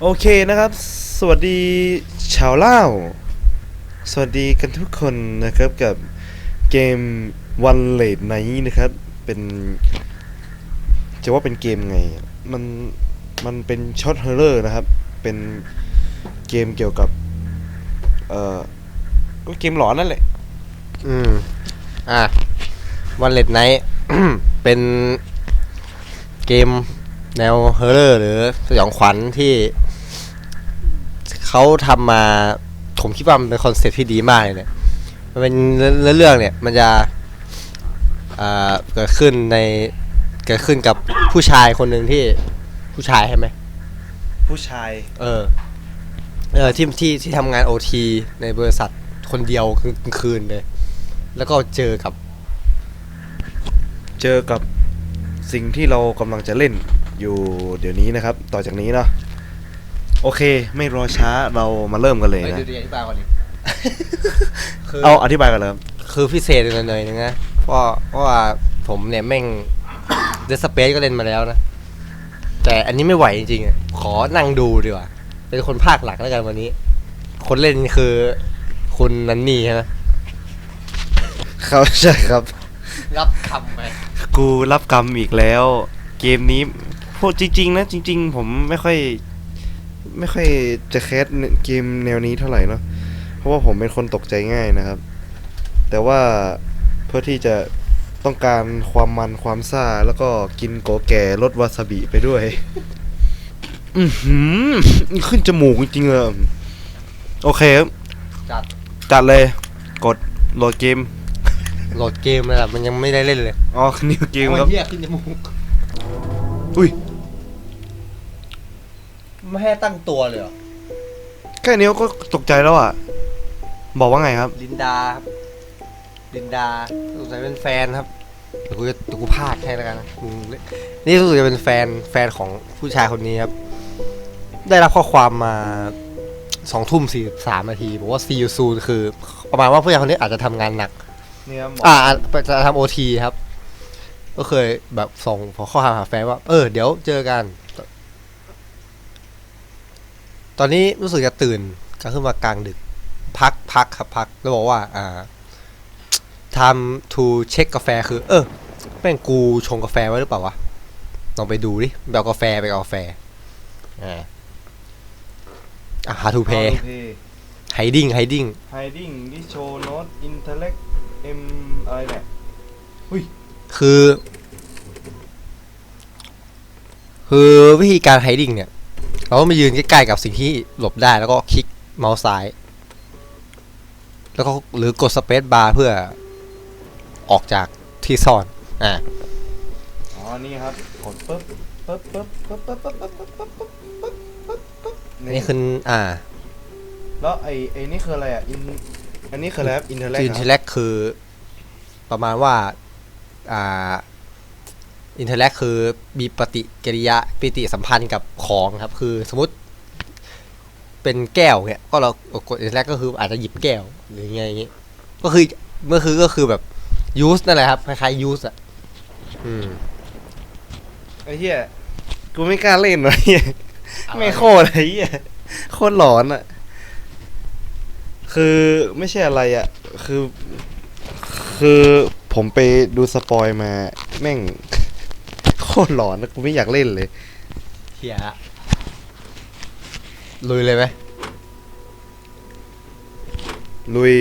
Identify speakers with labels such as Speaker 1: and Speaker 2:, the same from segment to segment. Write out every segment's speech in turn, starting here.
Speaker 1: โอเคนะครับ สวัสดีชาวเล่า สวัสดีกันทุกคนนะครับกับเกม One Late Night นะครับ เป็น จะว่าเป็นเกมไง มัน มันเป็นช็อตเฮอร์เรอร์นะครับ เป็นเกมเกี่ยวกับ เอ่อก็เกมหลอนนั่นแหละ
Speaker 2: อืม อะวันเลดไน เป็นเกม แนวเฮอร์เรอร์หรือสยองขวัญที่เขาทำมาผมคิดว่ามันเป็นคอนเซ็ปต์ที่ดีมากเลยเนี่ย มันเป็นเรื่องเรื่องเนี่ย มันจะอ่าเกิดขึ้นในเกิดขึ้นกับผู้ชายคนหนึ่งที่ผู้ชายใช่ไหม
Speaker 1: ผู้ชาย
Speaker 2: เออ เออที่ที่ที่ทำงานโอทีในบริษัทคนเดียวกลางคืนเลย แล้วก็เจอกับ
Speaker 1: เจอกับสิ่งที่เรากำลังจะเล่น อยู่เดี๋ยวนี้นะครับ ต่อจากนี้เนาะโอเค ไม่รอช้าเรามาเริ่มกันเลย
Speaker 2: เฮ้ย
Speaker 1: นะ
Speaker 2: ดูดีอธิบายก่อนดิคือ
Speaker 1: เอาอธิบายกันเลยครับ
Speaker 2: คือพิเศษหน่อยๆนึงนะเพราะเพราะว่าผมเนี่ยแม่งเดสเปซก็เล่นมาแล้วนะ แต่อันนี้ไม่ไหวจริงๆอะขอนั่งดูดีกว่า เป็นคนภาคหลักแล้วกันวันนี้ คนเล่นคือคุณนันนี่ใช่ไหม
Speaker 1: ครับใช่ครับ
Speaker 2: รับคำไป
Speaker 1: กูรับกรรมอีกแล้ว เกมนี้ พูดจริง ๆ นะ จริง ๆ ผมไม่ค่อย ไม่ค่อยจะแคสเกมแนวนี้เท่าไหร่เนาะเพราะว่าผมเป็นคนตกใจง่ายนะครับ แต่ว่าเพื่อที่จะต้องการความมันความซ่า แล้วก็กินโกแก่รสวาซาบิไปด้วย อือหือขึ้นจมูกจริงๆเลยโอเคครับ
Speaker 2: จัด
Speaker 1: จัดเลย กดโหลดเกม
Speaker 2: โหลดเกมเลยล่ะมันยังไม่ได้เล่นเลย
Speaker 1: อ๋อนิวเกมครับ
Speaker 2: โอ้ยเหี้ยขึ้นจมูก
Speaker 1: อุ้ย
Speaker 2: ไม่ให้ตั้งตัวเลยเหรอ
Speaker 1: แค่นี้ก็ตกใจแล้วอะ บอกว่าไงครับ
Speaker 2: ลินดาครับ ลินดาสงสัยเป็นแฟนครับเดี๋ยวกูจะเดี๋ยวกูพากให้แล้วกันนะมึงเล่นนี่รู้สึกจะเป็นแฟนแฟนของผู้ชายคนนี้ครับ ได้รับข้อความมาสองทุ่มสี่สามนาทีบอกว่า see you soon คือ ประมาณว่าผู้ชายคนนี้อาจจะทำงานหนัก
Speaker 1: เนี่ย
Speaker 2: อ่าจะทำโอทีครับ ก็เคยแบบส่งข้อความหาแฟนว่า เออ เดี๋ยวเจอกัน ตอนนี้รู้สึกจะตื่นกลางขึ้นมากลางดึก พักพักครับพักแล้วบอกว่า อ่า time to เช็คกาแฟคือ เออแม่งกูชงกาแฟไว้หรือเปล่าวะลองไปดูดิไปเอากาแฟไปเอากาแฟอ่าอะ how to pay hiding hiding
Speaker 1: hiding this show not intellect m อะไรเนี่ย
Speaker 2: คือ คือวิธีการ hiding เนี่ย เราต้องมายืนใกล้ๆกับสิ่งที่หลบได้แล้วก็คลิกเมาส์ซ้าย แล้วก็หรือกดสเปซบาร์เพื่อออกจากที่ซ่อนอ่า
Speaker 1: อ๋อนี่ครับกดปึ๊บปึ๊บปึ๊บปึ๊บปึ๊บปึ๊บปึ๊บปึ๊บปึ๊บปึ๊บปึ๊บปึ๊บปึ๊บ
Speaker 2: นี่คืออ่า
Speaker 1: แล้วไอ้ไอ้นี่คืออะไรอะ in อันนี้คืออะไรครับ intellect
Speaker 2: อินเทลเล็กคือ ประมาณว่า อ่า อินเทลเล็กคือมีปฏิกิริยาปฏิสัมพันธ์กับของครับ คือสมมติ เป็นแก้วเนี่ยก็เรากดอินเทลเล็กก็คืออาจจะหยิบแก้วหรือไงอย่างงี้ก็คือเมื่อคือก็คือแบบ use นั่นแหละครับคล้ายๆ use อะอืม
Speaker 1: ไอ้เหี้ยกูไม่กล้าเล่นวะเหี้ยไม่โคตรไอ้เหี้ยโคตรหลอนอะ คือไม่ใช่อะไรอะ คือ คือผมไปดูสปอยมา แม่งโค ตรหลอนนะกูไม่อยากเล่นเลย
Speaker 2: เฮียละลุยเลยไหม
Speaker 1: ลุย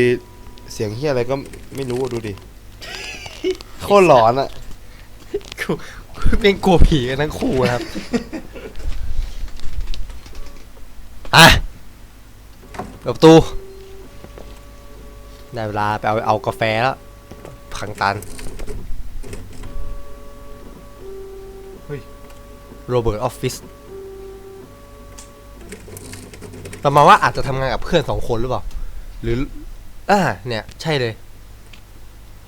Speaker 1: เสียงเฮียอะไรก็ไม่รู้อะดูดิโคตรหลอนอะ
Speaker 2: กูเป็นกลัวผีกันทั้งคู่นะครับอะเปิดประตูได้เวลาไปเอาเอากาแฟแล้วพังตัน โรเบิร์ตออฟฟิศประมาณว่าอาจจะทำงานกับเพื่อนสองคนหรือเปล่า หรืออ่าเนี่ย ใช่เลย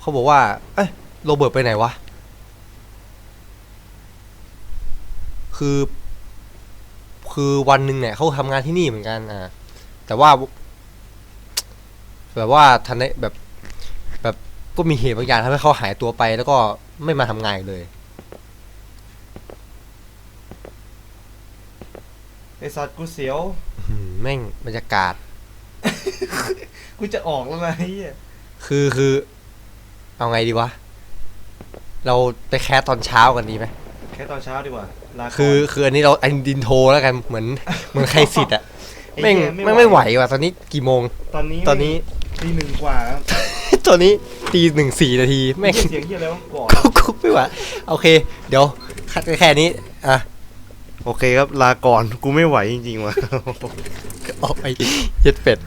Speaker 2: เขาบอกว่า เอ้ยโรเบิร์ตไปไหนวะ คือ คือวันหนึ่งเนี่ยเขาทำงานที่นี่เหมือนกัน อ่า แต่ว่า แบบว่าทันได้แบบ แบบก็มีเหตุบางอย่างทำให้เขาหายตัวไป แล้วก็ไม่มาทำงานเลย
Speaker 1: ไอ สัตว์กูเสียว
Speaker 2: หืมแม่งบรรยากาศ
Speaker 1: กูจะออกแล้วนะไอ้เหี้ย
Speaker 2: คือคือ เอาไงดีวะ เราไปแคสตอนเช้ากันดีไหม
Speaker 1: แค่ตอนเช้าดีกว่าลาก่น
Speaker 2: คือคืออันนี้เราอันดินโทรแล้วกันเหมือนเหมือนใครสิทธิ์อะ
Speaker 1: ไอ้
Speaker 2: แม่ง
Speaker 1: เหี้ย
Speaker 2: ไม่งไม่ไหวว่ะตอนนี้กี่โมง
Speaker 1: ตอนนี้
Speaker 2: ตอนนี้
Speaker 1: ตีหนึ่งกว่าครับ
Speaker 2: ตอนนี้ตีหนึ่งสี่นาทีแม่ง
Speaker 1: เสียงเฮียอะไรวะก่อน
Speaker 2: กุ๊กไม่ไหวโอเค เดี๋ยวคัดแค่นี้ อะ
Speaker 1: โอเคครับลาก่อนกูไม่ไหวจริงๆว่ะ
Speaker 2: ออกไปเย็ดเป็ด